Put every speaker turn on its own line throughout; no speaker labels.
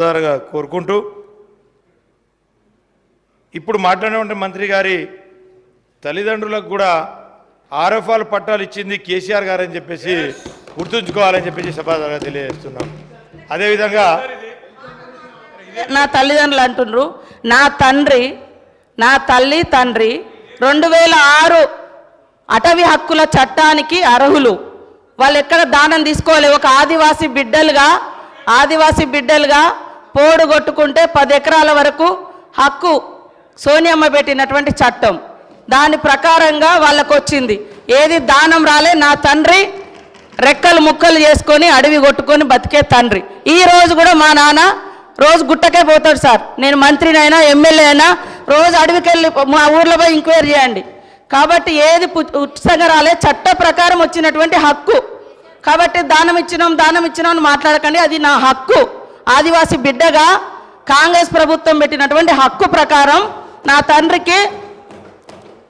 సోదరుగా కోరుకుంటూ ఇప్పుడు మాట్లాడినటువంటి మంత్రి గారి తల్లిదండ్రులకు కూడా ఆర్ఎఫ్ఆల్ పట్టాలు ఇచ్చింది కేసీఆర్ గారు అని చెప్పేసి గుర్తుంచుకోవాలని చెప్పేసి సభాగా తెలియజేస్తున్నాం. అదేవిధంగా
నా తల్లిదండ్రులు అంటుండ్రు నా తండ్రి నా తల్లి తండ్రి రెండు వేల ఆరు అటవీ హక్కుల చట్టానికి అర్హులు. వాళ్ళు ఎక్కడ దానం తీసుకోవాలి? ఒక ఆదివాసీ బిడ్డలుగా ఆదివాసీ బిడ్డలుగా పోడు కొట్టుకుంటే పది ఎకరాల వరకు హక్కు సోనియమ్మ పెట్టినటువంటి చట్టం. దాని ప్రకారంగా వాళ్ళకు వచ్చింది ఏది దానం రాలే నా తండ్రి రెక్కలు ముక్కలు చేసుకొని అడవి కొట్టుకొని బతికే తండ్రి. ఈ రోజు కూడా మా నాన్న రోజు గుట్టకే పోతాడు సార్. నేను మంత్రినైనా ఎమ్మెల్యే అయినా రోజు అడవికి వెళ్ళి మా ఊర్లో పోయి ఎంక్వైరీ చేయండి. కాబట్టి ఏది పు- ఉచితంగా రాలే చట్ట ప్రకారం వచ్చినటువంటి హక్కు. కాబట్టి దానం ఇచ్చినాం దానం ఇచ్చినాం అని మాట్లాడకండి అది నా హక్కు. ఆదివాసి బిడ్డగా కాంగ్రెస్ ప్రభుత్వం పెట్టినటువంటి హక్కు ప్రకారం నా తండ్రికి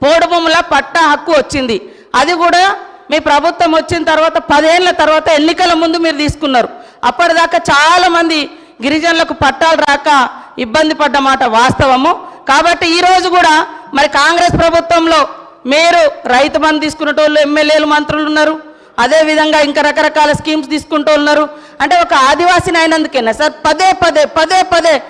పోడుభూముల పట్టా హక్కు వచ్చింది. అది కూడా మీ ప్రభుత్వం వచ్చిన తర్వాత పదేళ్ళ తర్వాత ఎన్నికల ముందు మీరు తీసుకున్నారు. అప్పటిదాకా చాలామంది గిరిజనులకు పట్టాలు రాక ఇబ్బంది పడ్డ మాట వాస్తవము. కాబట్టి ఈ రోజు కూడా మరి కాంగ్రెస్ ప్రభుత్వంలో మీరు రైతు బంధు తీసుకునేటోళ్ళు ఎమ్మెల్యేలు మంత్రులు ఉన్నారు. అదే విధంగా ఇంకా రకరకాల స్కీమ్స్ తీసుకుంటూ ఉన్నారు. అంటే ఒక ఆదివాసిని అయినందుకేనా సార్? పదే పదే పదే పదే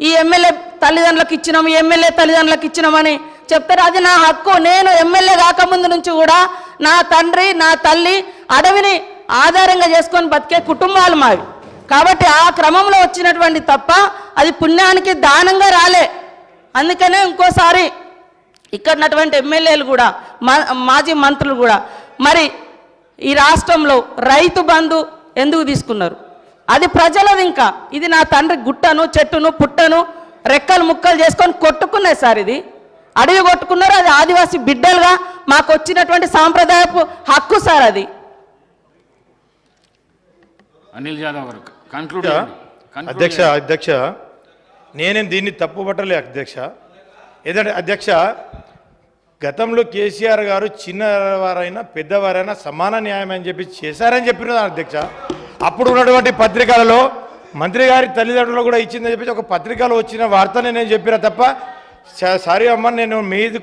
ఈ ఎమ్మెల్యే తల్లిదండ్రులకు ఇచ్చినాం ఈ ఎమ్మెల్యే తల్లిదండ్రులకు ఇచ్చినామని చెప్తారు. అది నా హక్కు. నేను ఎమ్మెల్యే కాకముందు నుంచి కూడా నా తండ్రి నా తల్లి అడవిని ఆధారంగా చేసుకొని బతికే కుటుంబాలు మావి. కాబట్టి ఆ క్రమంలో వచ్చినటువంటి తప్ప అది పుణ్యానికి దానంగా రాలే. అందుకనే ఇంకోసారి ఇక్కడ ఉన్నటువంటి ఎమ్మెల్యేలు కూడా మా- మాజీ మంత్రులు కూడా మరి ఈ రాష్ట్రంలో రైతు బంధు ఎందుకు తీసుకున్నారు? అది ప్రజలది ఇంకా. ఇది నా తండ్రి గుట్టను చెట్టును పుట్టను రెక్కలు ముక్కలు చేసుకొని కొట్టుకున్నాయి సార్ ఇది. అడవి కొట్టుకున్నారు అది ఆదివాసీ బిడ్డలుగా మాకు వచ్చినటువంటి సాంప్రదాయపు హక్కు సార్ అది.
అనిల్ యాదవ్ గారు కన్క్లూడ్
అధ్యక్ష అధ్యక్ష నేనేం దీన్ని తప్పు పట్టలే అధ్యక్ష. ఏదంటే అధ్యక్ష గతంలో కేసీఆర్ గారు చిన్నవారైనా పెద్దవారైనా సమాన న్యాయం అని చెప్పి చేశారని చెప్పిన అధ్యక్ష. అప్పుడు ఉన్నటువంటి పత్రికలలో మంత్రి గారి తల్లిదండ్రులు కూడా ఇచ్చిందని చెప్పి ఒక పత్రికలో వచ్చిన వార్తనే నేను చెప్పిన తప్ప స- సారీ అమ్మ నేను మీది